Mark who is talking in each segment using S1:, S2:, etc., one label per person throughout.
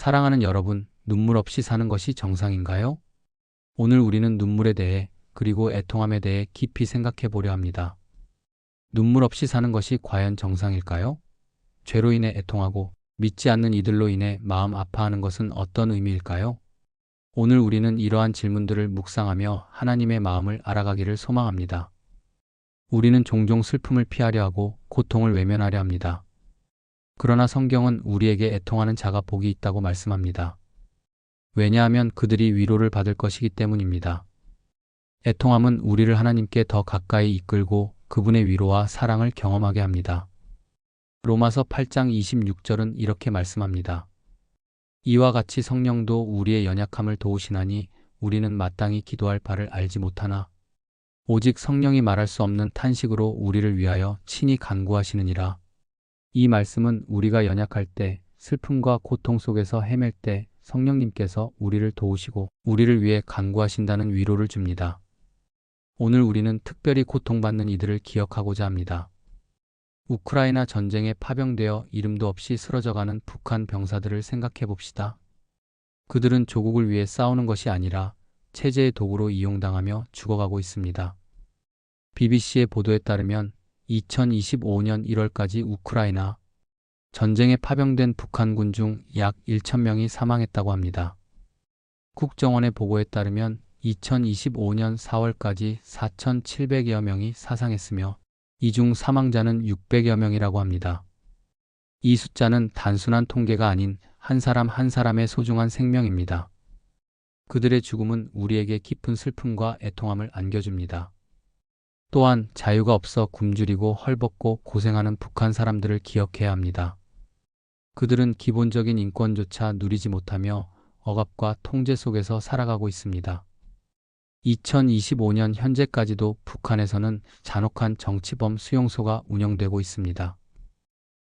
S1: 사랑하는 여러분, 눈물 없이 사는 것이 정상인가요? 오늘 우리는 눈물에 대해 그리고 애통함에 대해 깊이 생각해 보려 합니다. 눈물 없이 사는 것이 과연 정상일까요? 죄로 인해 애통하고 믿지 않는 이들로 인해 마음 아파하는 것은 어떤 의미일까요? 오늘 우리는 이러한 질문들을 묵상하며 하나님의 마음을 알아가기를 소망합니다. 우리는 종종 슬픔을 피하려 하고 고통을 외면하려 합니다. 그러나 성경은 우리에게 애통하는 자가 복이 있다고 말씀합니다. 왜냐하면 그들이 위로를 받을 것이기 때문입니다. 애통함은 우리를 하나님께 더 가까이 이끌고 그분의 위로와 사랑을 경험하게 합니다. 로마서 8장 26절은 이렇게 말씀합니다. 이와 같이 성령도 우리의 연약함을 도우시나니 우리는 마땅히 기도할 바를 알지 못하나 오직 성령이 말할 수 없는 탄식으로 우리를 위하여 친히 간구하시느니라. 이 말씀은 우리가 연약할 때 슬픔과 고통 속에서 헤맬 때 성령님께서 우리를 도우시고 우리를 위해 간구하신다는 위로를 줍니다. 오늘 우리는 특별히 고통받는 이들을 기억하고자 합니다. 우크라이나 전쟁에 파병되어 이름도 없이 쓰러져가는 북한 병사들을 생각해 봅시다. 그들은 조국을 위해 싸우는 것이 아니라 체제의 도구로 이용당하며 죽어가고 있습니다. BBC의 보도에 따르면 2025년 1월까지 우크라이나 전쟁에 파병된 북한군 중 약 1,000명이 사망했다고 합니다. 국정원의 보고에 따르면 2025년 4월까지 4,700여 명이 사상했으며 이 중 사망자는 600여 명이라고 합니다. 이 숫자는 단순한 통계가 아닌 한 사람 한 사람의 소중한 생명입니다. 그들의 죽음은 우리에게 깊은 슬픔과 애통함을 안겨줍니다. 또한 자유가 없어 굶주리고 헐벗고 고생하는 북한 사람들을 기억해야 합니다. 그들은 기본적인 인권조차 누리지 못하며 억압과 통제 속에서 살아가고 있습니다. 2025년 현재까지도 북한에서는 잔혹한 정치범 수용소가 운영되고 있습니다.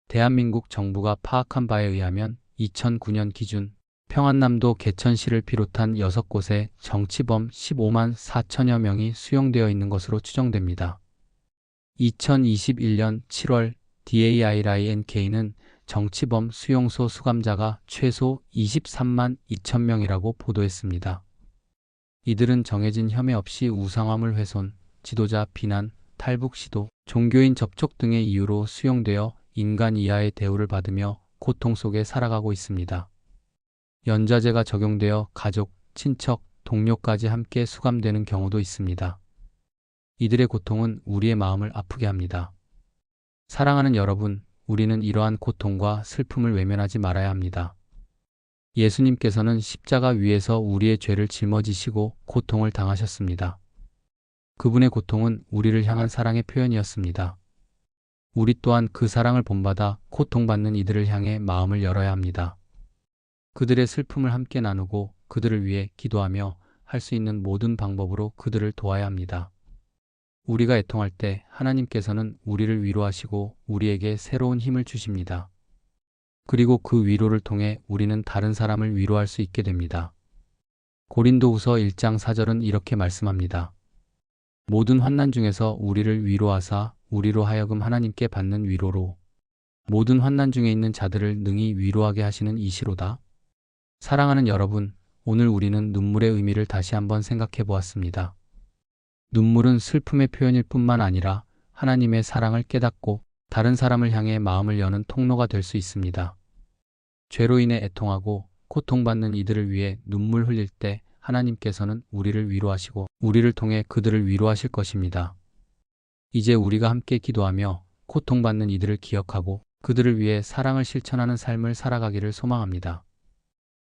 S1: 대한민국 정부가 파악한 바에 의하면 2009년 기준 평안남도 개천시를 비롯한 6곳에 정치범 15만 4천여 명이 수용되어 있는 것으로 추정됩니다. 2021년 7월 DAIRINK는 정치범 수용소 수감자가 최소 23만 2천 명이라고 보도했습니다. 이들은 정해진 혐의 없이 우상화물 훼손, 지도자 비난, 탈북 시도, 종교인 접촉 등의 이유로 수용되어 인간 이하의 대우를 받으며 고통 속에 살아가고 있습니다. 연좌제가 적용되어 가족, 친척, 동료까지 함께 수감되는 경우도 있습니다. 이들의 고통은 우리의 마음을 아프게 합니다. 사랑하는 여러분, 우리는 이러한 고통과 슬픔을 외면하지 말아야 합니다. 예수님께서는 십자가 위에서 우리의 죄를 짊어지시고 고통을 당하셨습니다. 그분의 고통은 우리를 향한 사랑의 표현이었습니다. 우리 또한 그 사랑을 본받아 고통받는 이들을 향해 마음을 열어야 합니다. 그들의 슬픔을 함께 나누고 그들을 위해 기도하며 할 수 있는 모든 방법으로 그들을 도와야 합니다. 우리가 애통할 때 하나님께서는 우리를 위로하시고 우리에게 새로운 힘을 주십니다. 그리고 그 위로를 통해 우리는 다른 사람을 위로할 수 있게 됩니다. 고린도후서 1장 4절은 이렇게 말씀합니다. 모든 환난 중에서 우리를 위로하사 우리로 하여금 하나님께 받는 위로로 모든 환난 중에 있는 자들을 능히 위로하게 하시는 이시로다. 사랑하는 여러분, 오늘 우리는 눈물의 의미를 다시 한번 생각해 보았습니다. 눈물은 슬픔의 표현일 뿐만 아니라 하나님의 사랑을 깨닫고 다른 사람을 향해 마음을 여는 통로가 될 수 있습니다. 죄로 인해 애통하고 고통받는 이들을 위해 눈물 흘릴 때 하나님께서는 우리를 위로하시고 우리를 통해 그들을 위로하실 것입니다. 이제 우리가 함께 기도하며 고통받는 이들을 기억하고 그들을 위해 사랑을 실천하는 삶을 살아가기를 소망합니다.